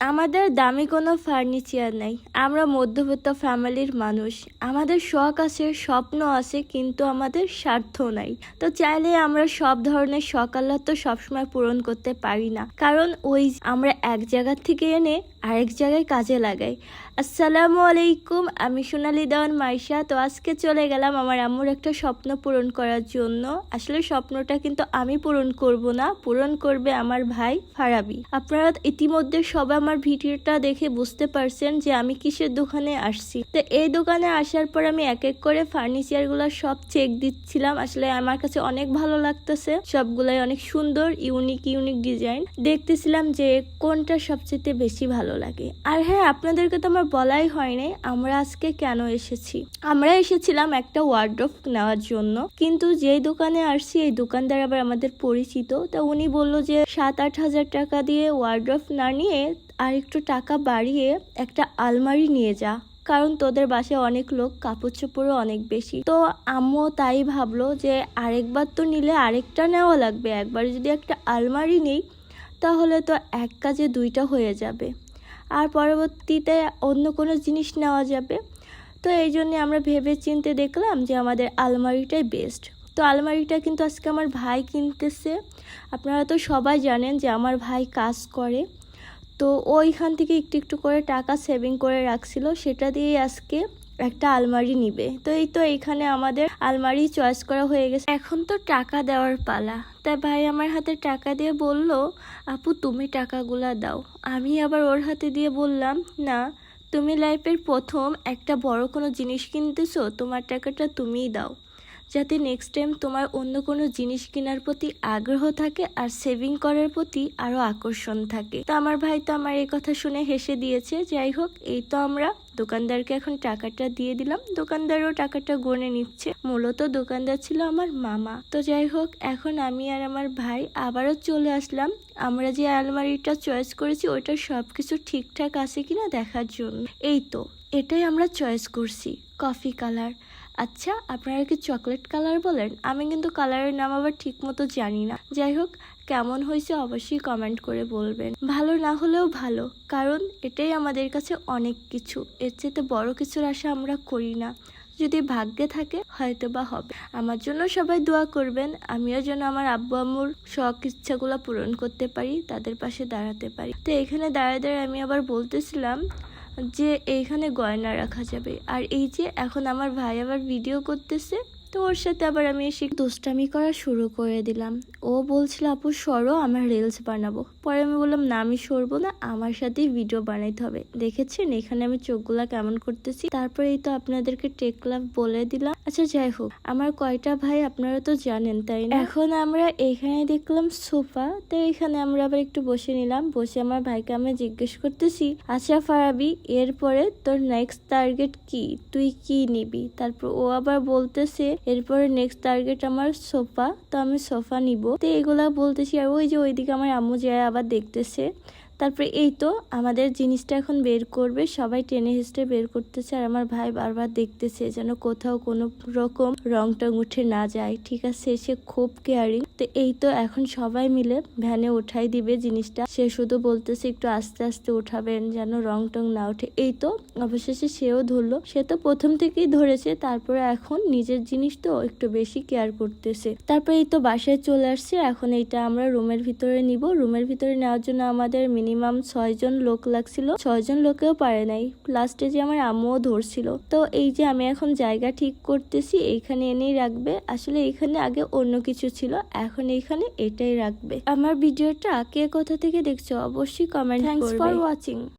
আমাদের দামি কোনো ফার্নিচার নাই। আমরা মধ্যবিত্ত ফ্যামিলির মানুষ। আমাদের শখ আছে, স্বপ্ন আছে, কিন্তু আমাদের স্বার্থ নাই। তো চাইলে আমরা সব ধরনের শখ তো সবসময় পূরণ করতে পারি না। কারণ ওই আমরা এক জায়গা থেকে এনে আরেক জায়গায় কাজে লাগাই। আসসালামু আলাইকুম, আমি সোনালি দেওয়ান মাইশা। তো আজকে চলে গেলাম আমার আম্মুর একটা স্বপ্ন পূরণ করার জন্য। আসলে স্বপ্নটা কিন্তু আমি পূরণ করব না, পূরণ করবে আমার ভাই ফারাবি। আপনারা ইতিমধ্যে সবাই আমার ভিডিওটা দেখে বুঝতে পারছেন যে আমি কিসের দোকানে আসছি। তো এই দোকানে আসার পর আমি এক এক করে ফার্নিচারগুলো সব চেক দিচ্ছিলাম। আসলে আমার কাছে অনেক ভালো লাগতেছে। সবগুলাই অনেক সুন্দর ইউনিক ইউনিক ডিজাইন দেখতেছিলাম যে কোনটা সবচেয়ে বেশি ভালো। লাগে। আর হ্যাঁ আপনাদেরকে তো আমার বলাই হয় নাই, আমরা আজকে কেন এসেছি? আমরা এসেছিলাম একটা ওয়ার্ড্রপ নেওয়ার জন্য, কিন্তু যেই দোকানে আসছি, এই দোকানদার আবার আমাদের পরিচিত, তা উনি বলল যে সাত আট হাজার টাকা দিয়ে ওয়ার্ড্রপ না নিয়ে আর একটু টাকা বাড়িয়ে একটা আলমারি নিয়ে যা, কারণ তোদের বাসায় অনেক লোক কাপড় চোপড়ও অনেক বেশি। তো আম্মু তাই ভাবলো যে আরেকবার তো নিলে আরেকটা নেওয়া লাগবে, একবার যদি একটা আলমারি নেই, তাহলে তো এক কাজে দুইটা হয়ে যাবে। আর পরবর্তীতে অন্য কোনো জিনিস নেওয়া যাবে। তো এই জন্যে আমরা ভেবে চিনতে দেখলাম যে আমাদের আলমারিটাই বেস্ট তো আলমারিটা কিন্তু আজকে আমার ভাই কিনতেছে। আপনারা তো সবাই জানেন যে আমার ভাই কাজ করে। তো ওইখান থেকে একটু একটু করে টাকা সেভিং করে রাখছিল। সেটা দিয়ে আজকে একটা আলমারি নিবে। তো এই তো এখানে আমাদের আলমারি চয়েস করা হয়ে গেছে। এখন তো টাকা দেওয়ার পালা। তা ভাই আমার হাতে টাকা দিয়ে বলল, আপু, তুমি টাকাগুলা দাও। আমি আবার ওর হাতে দিয়ে বললাম, না, তুমি লাইফের প্রথম একটা বড় কোনো জিনিস কিনতেছো, তোমার টাকাটা তুমিই দাও। যাতে নেক্সট টাইম তোমার অন্য কোনো জিনিস কেনার প্রতি আগ্রহ থাকে আর সেভিং করার প্রতি আরও আকর্ষণ থাকে। তো আমার ভাই তো আমার এই কথা শুনে হেসে দিয়েছে, যাই হোক, এই তো আমরা। দোকানদারকে এখন টাকাটা দিয়ে দিলাম। দোকানদারও টাকাটা গনে নিচ্ছে। মূলত দোকানদার ছিল আমার মামা। তো যাই হোক, এখন আমি আর আমার ভাই আবারও চলে আসলাম। আমরা যে আলমারিটা চয়েস করেছি, ওইটা সব কিছু ঠিকঠাক আছে কিনা দেখার জন্য। এই তো, এটাই আমরা চয়েস করছি। কফি কালার আচ্ছা আপনারা কি চকলেট কালার বলেন? আমি কিন্তু কালারের নাম আবার ঠিক মতো জানি না। যাই হোক, কেমন হয়েছে অবশ্যই কমেন্ট করে বলবেন। ভালো না হলেও ভালো, কারণ এটাই আমাদের কাছে অনেক কিছু। এর চেয়ে বড় কিছুর আশা আমরা করি না। যদি ভাগ্যে থাকে হয়তো বা হবে। আমার জন্য সবাই দোয়া করবেন, আমিও যেন আমার আব্বু আম্মুর শখ, ইচ্ছাগুলো পূরণ করতে পারি, তাদের পাশে দাঁড়াতে পারি। তো এখানে দাঁড়ায় দাঁড়ায় আমি আবার বলতেছিলাম যে এইখানে গয়না রাখা যাবে। আর এই যে এখন আমার ভাই আবার ভিডিও করতেছে। তো ওর সাথে আবার আমি এসে দুষ্টামি করা শুরু করে দিলাম। ও বলছিল, আপু, সরো, আমার রিলস বানাবো। পরে আমি বললাম, না, আমি সরবো না, আমার সাথেই ভিডিও বানাইতে হবে। দেখেছেন, এখানে আমি চোখগুলা কেমন করতেছি। তারপরে এই তো আপনাদেরকে টেক লাভ বলে দিলাম। আচ্ছা যাই হোক, আমার কয়টা ভাই আপনারা তো জানেন, তাই না? এখন আমরা এখানে দেখলাম সোফা, তো এখানে আমরা আবার একটু বসে নিলাম। বসে আমার ভাইকে আমি জিজ্ঞেস করতেছি আচ্ছা ফারাবি, এরপরে তোর নেক্সট টার্গেট কি? তুই কি নিবি? তারপর ও আবার বলতেছে এরপরে নেক্সট টার্গেট আমার সোফা, তো আমি সোফা নিব। তো এগুলা বলতেছি আর ওই যে ওইদিকে আমার আম্মু যায় আবার দেখতেছে। তারপরে এই তো আমাদের জিনিসটা এখন বের করবে। সবাই টেনে হিস্টে বের করতেছে আর আমার ভাই বারবার দেখতেছে যেন কোথাও কোনো রকম রং টং উঠে না যায়। ঠিক আছে, সে খুব কেয়ারিং তো এই তো এখন সবাই মিলে ভ্যানে উঠাই দিবে জিনিসটা। সে শুধু বলতেছে একটু আস্তে আস্তে উঠাবেন যেন রং টং না ওঠে। এই তো অবশেষে সেও ধরলো। সে তো প্রথম থেকেই ধরেছে, তারপরে এখন নিজের জিনিস তো একটু বেশি কেয়ার করতেছে। তারপরে এই তো বাসায় চলে আসছে। এখন এইটা আমরা রুমের ভিতরে নিব। রুমের ভিতরে নেওয়ার জন্য আমাদের মিনিমাম ছয়জন লোক লাগছিল। ছয়জন লোকেও পারে নাই। লাস্টে যে আমার আম্মুও ধরছিল। তো এই যে আমি এখন জায়গা ঠিক করতেছি এইখানে এনেই রাখবে। আসলে এখানে আগে অন্য কিছু ছিল এখন এইখানে এটাই রাখবে। আমার ভিডিওটা কে কোথা থেকে দেখছ অবশ্যই কমেন্ট থ্যাংকস ফর ওয়াচিং